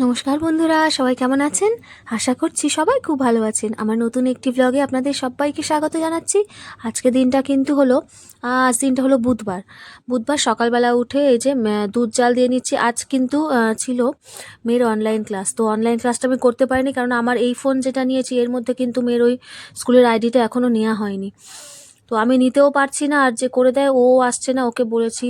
নমস্কার বন্ধুরা, সবাই কেমন আছেন? আশা করছি সবাই খুব ভালো আছেন। আমার নতুন একটি ব্লগে আপনাদের সবাইকে স্বাগত জানাচ্ছি। আজকে দিনটা কিন্তু হলো, আজ দিনটা হলো বুধবার। বুধবার সকালবেলা উঠে এই যে দুধ জাল দিয়ে নিচ্ছি। আজ কিন্তু ছিল মেয়ের অনলাইন ক্লাস তো অনলাইন ক্লাসটা আমি করতে পারিনি কারণ আমার এই ফোন যেটা নিয়েছি, এর মধ্যে কিন্তু মেয়ের ওই স্কুলের আইডিটা এখনও নেওয়া হয়নি। তো আমি নিতেও পারছি না, আর যে করে দেয়, ও আসছে না। ওকে বলেছি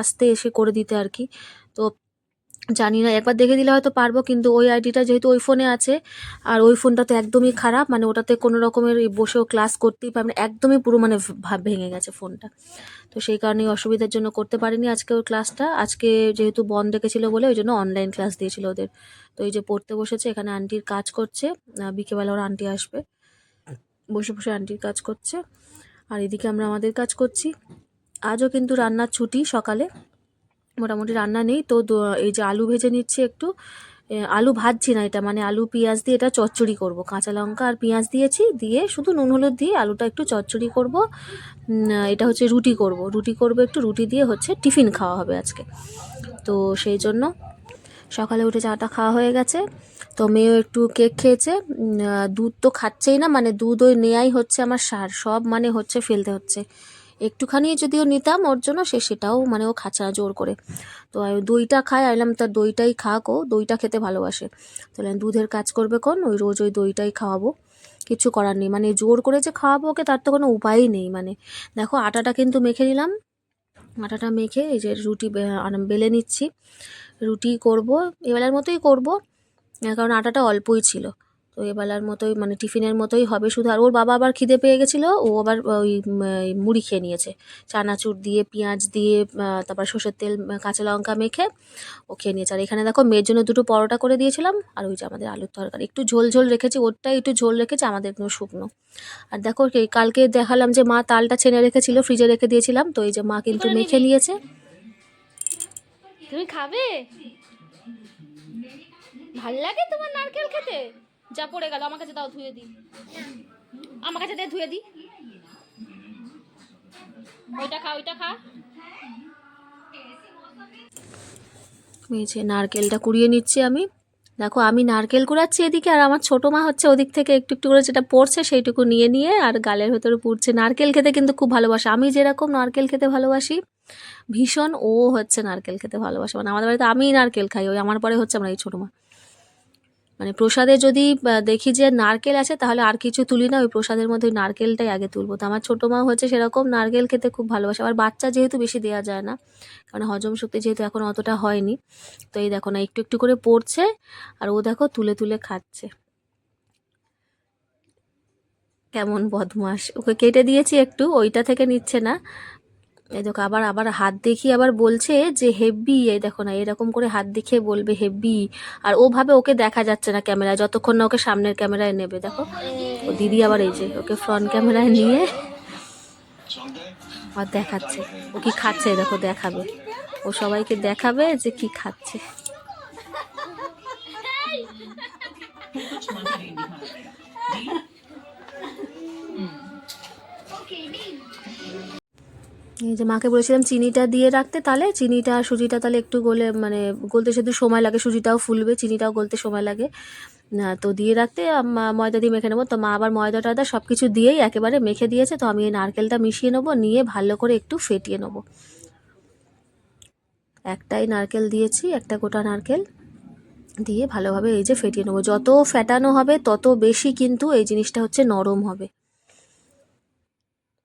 আসতে এসে করে দিতে আর কি। তো জানি না, একবার দেখে দিলে হয়তো পারব, কিন্তু ওই আইডিটা যেহেতু ওই ফোনে আছে, আর ওই ফোনটা তো একদমই খারাপ মানে ওটাতে কোনো রকমের বসেও ক্লাস করতেই পারবে একদমই পুরো মানে ভাব ভেঙে গেছে ফোনটা তো সেই কারণে অসুবিধার জন্য করতে পারিনি আজকে ওর ক্লাসটা আজকে যেহেতু বন্ধ রেখেছিল বলে ওই জন্য অনলাইন ক্লাস দিয়েছিল ওদের। তো এই যে পড়তে বসেছে, এখানে আন্টির কাজ করছে বিকেবেলা ওর আন্টি আসবে। বসে বসে আন্টির কাজ করছে, আর এদিকে আমরা আমাদের কাজ করছি। আজও কিন্তু রান্নার ছুটি সকালে। মোটামুটি রান্না নেই। তো এই যে আলু ভেজে নিচ্ছি একটু। আলু ভাজছি না এটা মানে আলু, পেঁয়াজ দিয়ে এটা চচ্চড়ি করব। কাঁচা লঙ্কা আর পেঁয়াজ দিয়েছি, দিয়ে শুধু নুন, হলুদ দিয়ে আলুটা একটু চচ্চড়ি করব। এটা হচ্ছে রুটি করব। রুটি করব একটু, রুটি দিয়ে হচ্ছে টিফিন খাওয়া হবে আজকে। তো সেই জন্য সকালে উঠে চাটা খাওয়া হয়ে গেছে। তো মেয়েও একটু কেক খেয়েছে। দুধ তো খাচ্ছেই না মানে দুধ ওই নেয়াই হচ্ছে আমার সার। সব মানে হচ্ছে ফেলতে হচ্ছে। একটুখানি যদিও নিতাম, ওর জন্য সে সেটাও মানে ও খাচ্ছে না জোর করে। তো দইটা খায় আইলাম তার দইটাই খাক ও, দইটা খেতে ভালোবাসে। তাহলে দুধের কাজ করবে কোন? ওই রোজ ওই দইটাই খাওয়াবো। কিছু করার নেই। মানে জোর করে যে খাওয়াবো ওকে, তার তো কোনো উপায়ই নেই মানে। দেখো, আটাটা কিন্তু মেখে নিলাম। আটাটা মেখে এই যে রুটি বেলে নিচ্ছি। রুটি করব এবেলার মতোই করব। কারণ আটাটা অল্পই ছিল। তো এবেলার মতোই মানে টিফিনের মতোই হবে শুধু। আর ওর বাবা আবার খিদে পেয়ে গেছিল ও আবার ওই মুড়ি খেয়ে নিয়েছে। চানাচুর দিয়ে পেঁয়াজ দিয়ে তারপর সর্ষের তেল কাঁচা লঙ্কা মেখে ও খেয়ে নিয়েছে। আর এখানে দেখো মেয়ের জন্য দুটো পরোটা করে দিয়েছিলাম আর ওই যে আমাদের আলুর তরকারি। একটু ঝোল ঝোল রেখেছি ওরটাই একটু ঝোল রেখেছে আমাদের একটু শুকনো। আর দেখো কালকে দেখালাম যে মা তালটা ছেনে রেখেছিল ফ্রিজে রেখে দিয়েছিলাম তো এই যে মা কিন্তু মেখে নিয়েছে। তুমি খাবে? ভালো লাগে তোমার নারকেল খেতে? যা পড়ে গেল, আমার কাছে দাও, ধুয়ে দিই। আমার কাছে দে, ধুয়ে দিই। ওইটা খা ওইটা খা। যে নারকেলটা কুড়িয়ে নিচ্ছি আমি। দেখো, আমি নারকেল কুড়াচ্ছি এদিকে, আর আমার ছোটো মা হচ্ছে ওদিক থেকে একটু একটু করে যেটা পড়ছে সেইটুকু নিয়ে নিয়ে, আর গালের ভেতরে পুড়ছে। নারকেল খেতে কিন্তু খুব ভালোবাসে। আমি যেরকম নারকেল খেতে ভালোবাসি, ভীষণ ও হচ্ছে নারকেল খেতে ভালোবাসে। মানে আমাদের বাড়িতে আমিই নারকেল খাই, ওই আমার পরে হচ্ছে আমার এই ছোটো মা। মানে প্রসাদে যদি দেখি যে নারকেল আছে, তাহলে আর কিছু তুলি না, ওই প্রসাদের মধ্যে ওই নারকেলটাই আগে তুলবো। তো আমার ছোটো মা হচ্ছে সেরকম নারকেল খেতে খুব ভালোবাসে। আবার বাচ্চা যেহেতু বেশি দেওয়া যায় না, কারণ হজম শক্তি যেহেতু এখন অতটা হয়নি, তো এই দেখো না, একটু একটু করে পড়ছে, আর ও দেখো তুলে তুলে খাচ্ছে। কেমন বদমাস ওকে কেটে দিয়েছি একটু, ওইটা থেকে নিচ্ছে না। এই দেখো আবার আবার হাত দেখিয়ে আবার বলছে যে হেভি এই দেখো না এরকম করে হাত দেখিয়ে বলবে হেভি আর ওভাবে ওকে দেখা যাচ্ছে না ক্যামেরায় যতক্ষণ না ওকে সামনের ক্যামেরায় নেবে দেখো। ও দিদি আবার এই যে ওকে ফ্রন্ট ক্যামেরায় নিয়ে আর দেখাচ্ছে। ও কি খাচ্ছে দেখো দেখাবে। ও সবাইকে দেখাবে যে কি খাচ্ছে। যে মাকে বলেছিলাম চিনিটা দিয়ে রাখতে, তাহলে চিনিটা আর সুজিটা তাহলে একটু গলে মানে গলতে শুধু সময় লাগে, সুজিটাও ফুলবে, চিনিটাও গলতে সময় লাগে। তো দিয়ে রাখতে ময়দা দিয়ে মেখে নেব। তো মা আবার ময়দা টয়দা সব কিছু দিয়েই একেবারে মেখে দিয়েছে। তো আমি এই নারকেলটা মিশিয়ে নেব, নিয়ে ভালো করে একটু ফেটিয়ে নেব। একটাই নারকেল দিয়েছি, একটা গোটা নারকেল দিয়ে ভালোভাবে এই যে ফেটিয়ে নেব। যত ফেটানো হবে, তত বেশি কিন্তু এই জিনিসটা হচ্ছে নরম হবে।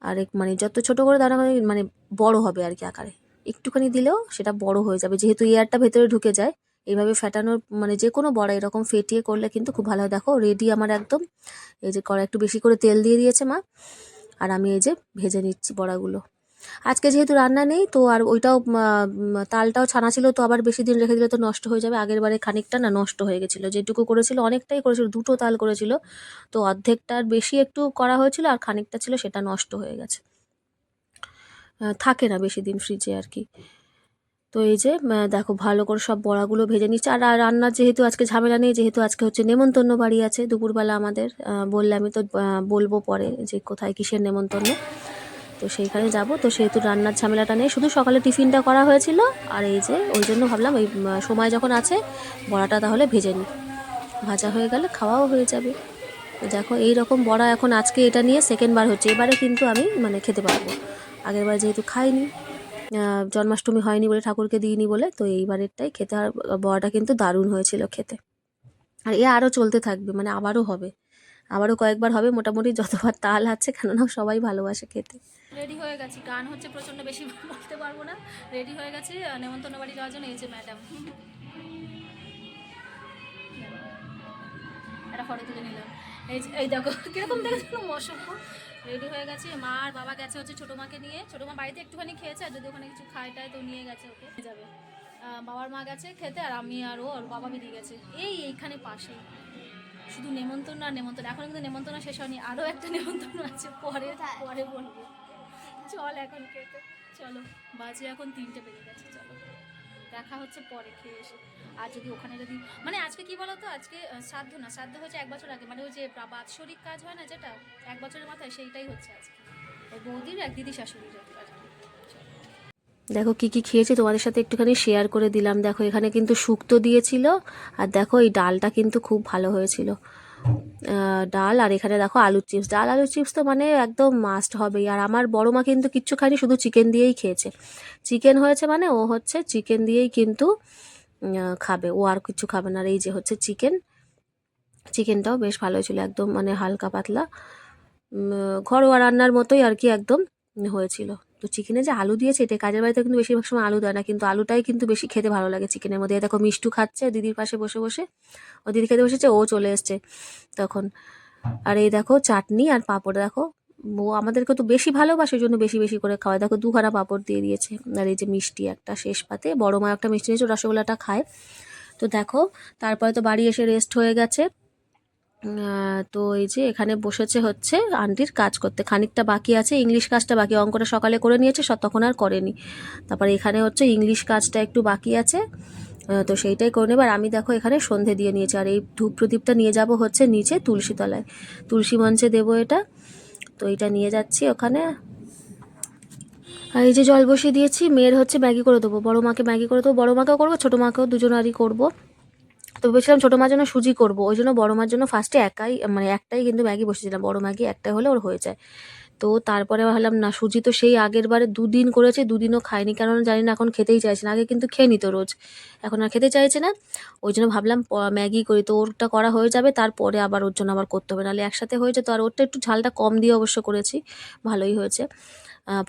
আর এক- মানে যত ছোট করে দানা হবে মানে বড় হবে আর কি আকারে। একটুখানি দিলেও সেটা বড় হয়ে যাবে। যেহেতু এয়ারটা ভেতরে ঢুকে যায়, এইভাবে ফেটানোর মানে যে কোনো বড়া এরকম ফেটিয়ে করলে কিন্তু খুব ভালো হয়। দেখো রেডি আমার একদম। এই যে কড়া একটু বেশি করে তেল দিয়ে দিয়েছে মা। আর আমি এই যে ভেজে নিচ্ছি বড়াগুলো। আজকে যেহেতু রান্না নেই, তো আর ওইটাও তালটাও ছানা ছিল, তো আবার বেশি দিন রেখে দিলে তো নষ্ট হয়ে যাবে। আগের বারে খানিকটা না নষ্ট হয়ে গেছিল। যেটুকু করেছিল, অনেকটাই করেছিল, দুটো তাল করেছিল। তো অর্ধেকটার বেশি একটু করা হয়েছিল, আর খানিকটা ছিল, সেটা নষ্ট হয়ে গেছে। থাকে না বেশি দিন ফ্রিজে আর কি। তো এই যে দেখো ভালো করে সব বড়াগুলো ভেজে নিচ্ছে। আর আর রান্নার যেহেতু আজকে ঝামেলা নেই, যেহেতু আজকে হচ্ছে নেমন্তন্ন বাড়ি আছে, দুপুরবেলা আমাদের। বললে আমি তো বলব পরে যে কোথায় কিসের নেমন্তন্ন। তো সেইখানে যাব। তো সেহেতু রান্নার ঝামেলাটা নেই। শুধু সকালে টিফিনটা করা হয়েছিল। আর এই যে, ওই জন্য ভাবলাম ওই সময় যখন আছে, বড়াটা তাহলে ভেজে নিই। ভাজা হয়ে গেলে খাওয়াও হয়ে যাবে। দেখো এই রকম বড়া এখন আজকে এটা নিয়ে সেকেন্ড বার হচ্ছে। এবারে কিন্তু আমি মানে খেতে পারব। আগের বার যেহেতু খাইনি জন্মাষ্টমী হয়নি বলে ঠাকুরকে দিইনি বলে, তো এইবারেরটাই খেতে। আর বড়াটা কিন্তু দারুণ হয়েছিল খেতে। আর এ আরও চলতে থাকবে মানে আবারও হবে। আবারও কয়েকবার হবে, মোটামুটি যতবার তাল আছে, কেননা সবাই ভালোবাসে খেতে। রেডি হয়ে গেছি। গান হচ্ছে প্রচণ্ড বেশি, বলতে পারব না। রেডি হয়ে গেছি নেমন্তন্ন বাড়ি যাওয়ার জন্য এই যে ম্যাডাম একটা ফটো তুলে নিলাম। এই এই দেখো, কীরকম দেখেছিল মশক রেডি হয়ে গেছে। মা আর বাবা গেছে হচ্ছে ছোটো মাকে নিয়ে। ছোটো মা বাড়িতে একটুখানি খেয়েছে, আর যদি ওখানে কিছু খায় টায় তো নিয়ে গেছে ওকে। যাবে। বাবার মা গেছে খেতে, আর আমি আর ও, আর বাবা বেরিয়ে গেছে। এই এইখানে পাশেই। শুধু নেমন্তন্ন আর নেমন্তন্ন। এখন কিন্তু নেমন্তন্ন শেষ হয়নি। আরও একটা নেমন্তন্ন আছে। পরে পরে বলব। চল এখন খেতে চলো, বাজে এখন তিনটে বেজে গেছে। চলো। দেখা হচ্ছে পরে, খেয়ে এসে। আর যদি ওখানে যদি মানে আজকে কি বলো তো আজকে শ্রাদ্ধ না। শ্রাদ্ধ হচ্ছে এক বছর আগে। মানে ওই যে বাৎসরিক কাজ হয় না যেটা? এক বছরের মাথায় সেইটাই হচ্ছে আজকে। ওই বৌদির এক দিদি শাশুড়ির। দেখো কি কি খেয়েছি, তোমাদের সাথে একটুখানি শেয়ার করে দিলাম। দেখো, এখানে কিন্তু শুক্তো দিয়েছিল, আর দেখো এই ডালটা কিন্তু খুব ভালো হয়েছিল। ডাল, আর এখানে দেখো আলুর চিপস ডাল, আলুর চিপস তো মানে একদম মাস্ট হবেই, আর আমার বড় মা কিন্তু কিচ্ছু খায়নি শুধু চিকেন দিয়েই খেয়েছে। চিকেন হয়েছে মানে ও হচ্ছে চিকেন দিয়েই কিন্তু খাবে। ও আর কিছু খাবে না, আর এই যে হচ্ছে চিকেন চিকেনটাও বেশ ভালো ছিল একদম মানে হালকা পাতলা। ঘরোয়া রান্নার মতোই আর কি একদম হয়েছিল। তো চিকেনে যে আলু দিয়েছে এটা কাজের বাড়িতে কিন্তু বেশিরভাগ সময় আলু দেয় না, কিন্তু আলুটাই কিন্তু বেশি খেতে ভালো লাগে চিকেনের মধ্যে। দেখো মিষ্টু খাচ্ছে, দিদির পাশে বসে বসে। ও দিদি খেতে বসেছে, ও চলে এসছে তখন। আর এই দেখো চাটনি আর পাঁপড়, দেখো। ও আমাদেরকে তো বেশি ভালোবাসে, ওই জন্য বেশি বেশি করে খাওয়ায়। দেখো দুখানা পাঁপড় দিয়ে দিয়েছে। আর এই যে মিষ্টি একটা শেষ পাতে, বড় মা একটা মিষ্টি নিয়েছে রসগোল্লাটা খায়। তো দেখো, তারপরে তো বাড়ি এসে রেস্ট হয়ে গেছে। তো এই যে এখানে বসেছে হচ্ছে আন্টির কাজ করতে। খানিকটা বাকি আছে, ইংলিশ কাজটা বাকি। অঙ্কটা সকালে করে নিয়েছে তখন আর করেনি। তারপরে এখানে হচ্ছে ইংলিশ কাজটা একটু বাকি আছে তো সেইটাই করে নেবার আমি দেখো এখানে সন্ধে দিয়ে নিয়েছি। আর এই ধূপ প্রদীপটা নিয়ে যাব হচ্ছে নিচে তুলসী তলায় তুলসী মঞ্চে দেবো এটা। তো এটা নিয়ে যাচ্ছি ওখানে। আর এই যে জল বসিয়ে দিয়েছি, মেয়ের হচ্ছে ম্যাগি করে দেবো। বড়ো মাকে ম্যাগি করে দেবো, বড়ো মাকেও করব, ছোটো মাকেও দুজনারই করব। তো ভেবেছিলাম ছোটো মার জন্য সুজি করব, ওই জন্য বড় মার জন্য ফার্স্টে একাই মানে একটাই কিন্তু ম্যাগি বসেছিলাম, বড় ম্যাগি একটাই হলে ওর হয়ে যায়। তো তারপরে ভাবলাম, না, সুজি তো সেই আগের বারে দুদিন করেছে, দুদিনও খায়নি কারণ জানি না এখন খেতেই চাইছে না, আগে কিন্তু খেয়ে নিত রোজ। এখন আর খেতে চাইছে না, ওই জন্য ভাবলাম ম্যাগি করি, তো ওরটা করা হয়ে যাবে, তারপরে আবার ওর জন্য আবার করতে হবে, নাহলে একসাথে হয়ে যেত, আর ওরটা একটু ঝালটা কম দিয়ে অবশ্য করেছি, ভালোই হয়েছে।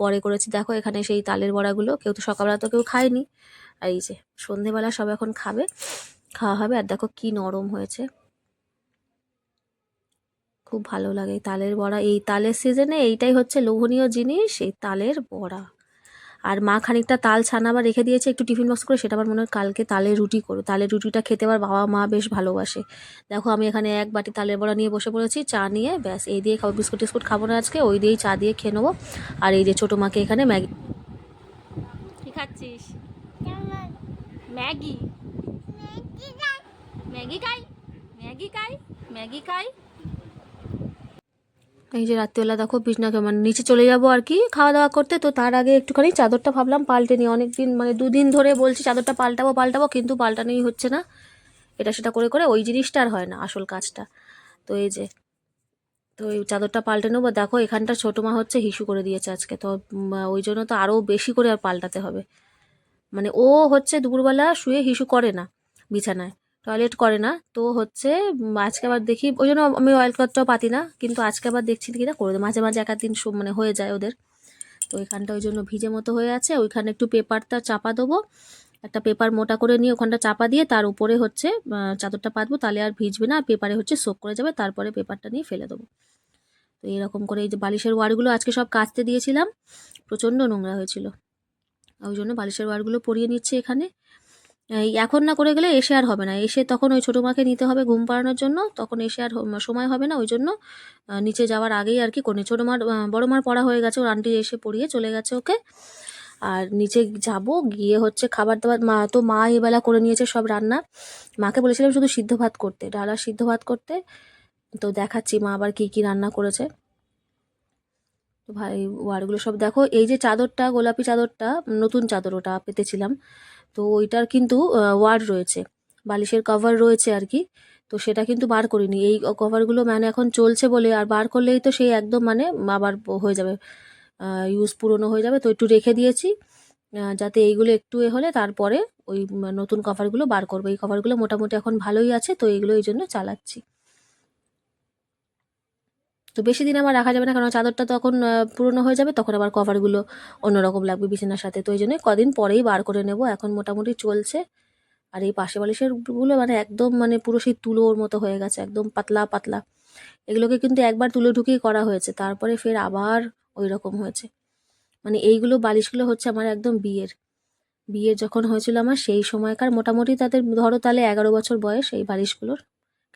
পরে করেছি, দেখো এখানে সেই তালের বড়াগুলো, কেউ তো সকালবেলা তো কেউ খায়নি এই যে সন্ধেবেলা সব এখন খাবে। খাওয়া হবে। আর দেখো কি নরম হয়েছে। খুব ভালো লাগে এই তালের বড়া। এই তালের সিজনে এইটাই হচ্ছে লোভনীয় জিনিস এই তালের বড়া। আর মা খানিকটা তাল ছানা আবার রেখে দিয়েছে একটু টিফিন বক্স করে সেটা আবার মনে হয় কালকে তালের রুটি করো। তালের রুটিটা খেতে আবার বাবা মা বেশ ভালোবাসে। দেখো আমি এখানে এক বাটি তালের বড়া নিয়ে বসে পড়েছি চা নিয়ে ব্যাস এই দিয়ে খাব বিস্কুট টিস্কুট খাব না আজকে ওই দিয়েই চা দিয়ে খেয়ে নেব। আর এই যে ছোটো মাকে এখানে ম্যাগি কি খাচ্ছিস? ম্যাগি। ম্যাগি খাই ম্যাগি খাই ম্যাগি খাই। এই যে রাত্রিবেলা দেখো বিছনাকে মানে নিচে চলে যাব আর কি খাওয়া দাওয়া করতে। তো তার আগে একটুখানি চাদরটা ভাবলাম পাল্টে নিই। অনেক দিন মানে দুদিন ধরে বলছি চাদরটা পাল্টাবো পাল্টাবো, কিন্তু পাল্টানোই হচ্ছে না। এটা সেটা করে করে ওই জিনিসটা আর হয় না আসল কাজটা। তো এই যে, তো এই চাদরটা পাল্টে নেব। দেখো এখানটা ছোটো মা হচ্ছে হিসু করে দিয়েছে আজকে। তো ওই জন্য তো আরও বেশি করে আর পাল্টাতে হবে। মানে ও হচ্ছে দুপুরবেলা শুয়ে হিসু করে না বিছানায়। টয়লেট করে না। তো হচ্ছে আজকে আবার দেখি ওই জন্য আমি অয়েল ক্লথটাও পাতি না, কিন্তু আজকে আবার দেখছি কি না করে দেয় মাঝে মাঝে এক দিন মানে হয়ে যায় ওদের। তো এখানটা ওই জন্য ভিজে মতো হয়ে আছে, ওইখানে একটু পেপারটা চাপা দেবো। একটা পেপার মোটা করে নিয়ে ওখানটা চাপা দিয়ে তার উপরে হচ্ছে চাদরটা পাতবো, তাহলে আর ভিজবে না পেপারে হচ্ছে সোক করে যাবে, তারপরে পেপারটা নিয়ে ফেলে দেবো। তো এরকম করে এই যে বালিশের ওয়ারগুলো আজকে সব কাচতে দিয়েছিলাম, প্রচণ্ড নোংরা হয়েছিল। ওই জন্য বালিশের ওয়ারগুলো পরিয়ে নিচ্ছে এখানে। এখন না করে গেলে এসে আর হবে না। এসে তখন ওই ছোটো মাকে নিতে হবে ঘুম পাড়ানোর জন্য। তখন এসে আর সময় হবে না, ওই জন্য নিচে যাওয়ার আগেই আর কি করে ছোটো মার বড় মার পড়া হয়ে গেছে, ওর আন্টি এসে পড়িয়ে চলে গেছে ওকে। আর নিচে যাব, গিয়ে হচ্ছে খাবার দাবার, মা, তো মা এবেলা করে নিয়েছে সব রান্না। মাকে বলেছিলাম শুধু সিদ্ধ ভাত করতে, ডাল সিদ্ধ ভাত করতে। তো দেখাচ্ছি মা আবার কি কি রান্না করেছে। তো ভাই, ওয়ারগুলো সব দেখো, এই যে চাদরটা, গোলাপি চাদরটা, নতুন চাদর ওটা পেতেছিলাম, তো ওইটার কিন্তু ওয়ার রয়েছে, বালিশের কভার রয়েছে আর কি, তো সেটা কিন্তু বার করিনি, এই কভারগুলো মানে এখন চলছে বলে, আর বার করলেই তো সেই একদম মানে আবার হয়ে যাবে ইউজ পুরনো হয়ে যাবে, তো একটু রেখে দিয়েছি যাতে এইগুলো একটু এ হলে তারপরে ওই, নতুন কভারগুলো বার করব, এই কভারগুলো মোটামুটি এখন ভালোই আছে, তো এইগুলো এই জন্য চালাচ্ছি। তো বেশি দিন আবার রাখা যাবে না, কারণ চাদরটা তখন পুরনো হয়ে যাবে, তখন আবার কভারগুলো অন্যরকম লাগবে বিছানার সাথে। তো ওই জন্য কদিন পরেই বার করে নেব। এখন মোটামুটি চলছে। আর এই পাশে বালিশেরগুলো মানে একদম মানে পুরো সেই তুলোর মতো হয়ে গেছে, একদম পাতলা পাতলা। এগুলোকে কিন্তু একবার তুলো ঢুকিয়ে করা হয়েছে, তারপরে ফের আবার ওই রকম হয়েছে। মানে এইগুলো বালিশগুলো হচ্ছে আমার একদম বিয়ের। বিয়ে যখন হয়েছিল আমার, সেই সময়কার মোটামুটি তাদের, ধরো তাহলে এগারো বছর বয়স এই বালিশগুলোর।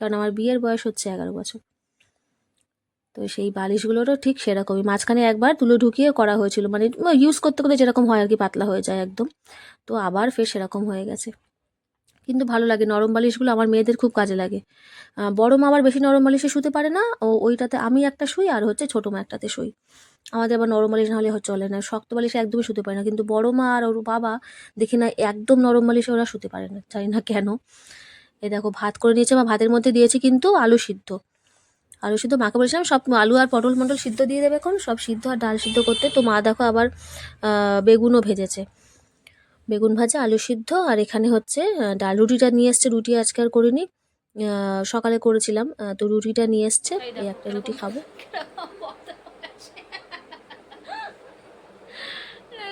কারণ আমার বিয়ের বয়স হচ্ছে এগারো বছর। তো সেই বালিশগুলোরও ঠিক সেরকমই। মাঝখানে একবার তুলো ঢুকিয়ে করা হয়েছিল। মানে ইউজ করতে করতে যেরকম হয় আর কি, পাতলা হয়ে যায় একদম। তো আবার ফের সেরকম হয়ে গেছে। কিন্তু ভালো লাগে। নরম বালিশগুলো আমার মেয়েদের খুব কাজে লাগে। বড় মা আবার বেশি নরম বালিশে শুতে পারে না। ও, ওইটাতে আমি একটা শুই আর হচ্ছে ছোটো মা একটাতে শুই। আমাদের আবার নরম বালিশ না হলে চলে না। শক্ত বালিশে একদমই শুতে পারে না। কিন্তু বড় মা আর ওর বাবা দেখি না একদম নরম বালিশে ওরা শুতে পারে না। জানি না কেন। এ দেখো, ভাত করে নিয়েছে বা ভাতের মধ্যে দিয়েছে কিন্তু আলু সিদ্ধ। আলু সিদ্ধ মাকে বলেছিলাম সব আলু আর পটল মটল সিদ্ধ দিয়ে দেবে এখন সব সিদ্ধ আর ডাল সিদ্ধ করতে। তো মা দেখো আবার বেগুনও ভেজেছে। বেগুন ভাজা আলু সিদ্ধ আর এখানে হচ্ছে ডাল। রুটিটা নিয়ে এসছে রুটি আজকে আর করিনি। সকালে করেছিলাম তো রুটিটা নিয়ে এসছে এই একটা রুটি খাব।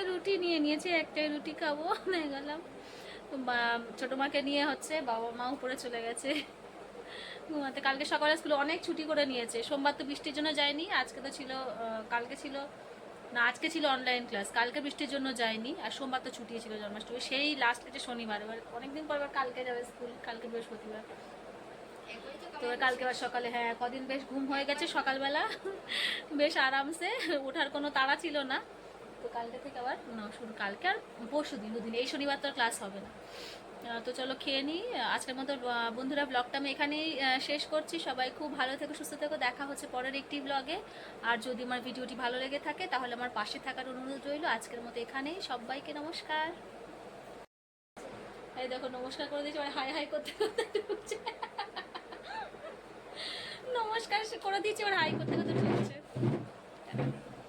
রুটি নিয়ে নিয়েছে একটাই রুটি খাব গেলাম। ছোট মাকে নিয়ে হচ্ছে বাবা মা উপরে চলে গেছে। ঘুমাতে কালকে সকালে স্কুলে অনেক ছুটি করে নিয়েছে। সোমবার তো বৃষ্টির জন্য যায়নি, আজকে তো ছিল কালকে ছিল, না, আজকে ছিল অনলাইন ক্লাস কালকে বৃষ্টির জন্য যায়নি, আর সোমবার তো ছুটি ছিল জন্মাষ্টমী, সেই লাস্ট হচ্ছে শনিবার, এবার অনেকদিন পর কালকে যাবে স্কুল, কালকে বৃহস্পতিবার। তো কালকে আবার সকালে হ্যাঁ কদিন বেশ ঘুম হয়ে গেছে সকালবেলা, বেশ আরামসে, ওঠার কোনো তাড়া ছিল না। তো কালকে থেকে আবার শুরু, কালকে আর পরশু দিন দুদিন, এই শনিবার তো ক্লাস হবে না। তো চলো খেয়ে নিই আজকের মতো বন্ধুরা ব্লগটা আমি এখানেই শেষ করছি। সবাই খুব ভালো থেকো, সুস্থ থেকো। দেখা হচ্ছে পরের একটি ব্লগে আর যদি আমার ভিডিওটি ভালো লেগে থাকে, তাহলে আমার পাশে থাকার অনুরোধ রইল। আজকের মতো এখানেই। সবাইকে নমস্কার। এই দেখো, নমস্কার করে দিয়েছি। হাই হাই করতে করতে নমস্কার করে দিয়েছি, এবার হাই করতে করতে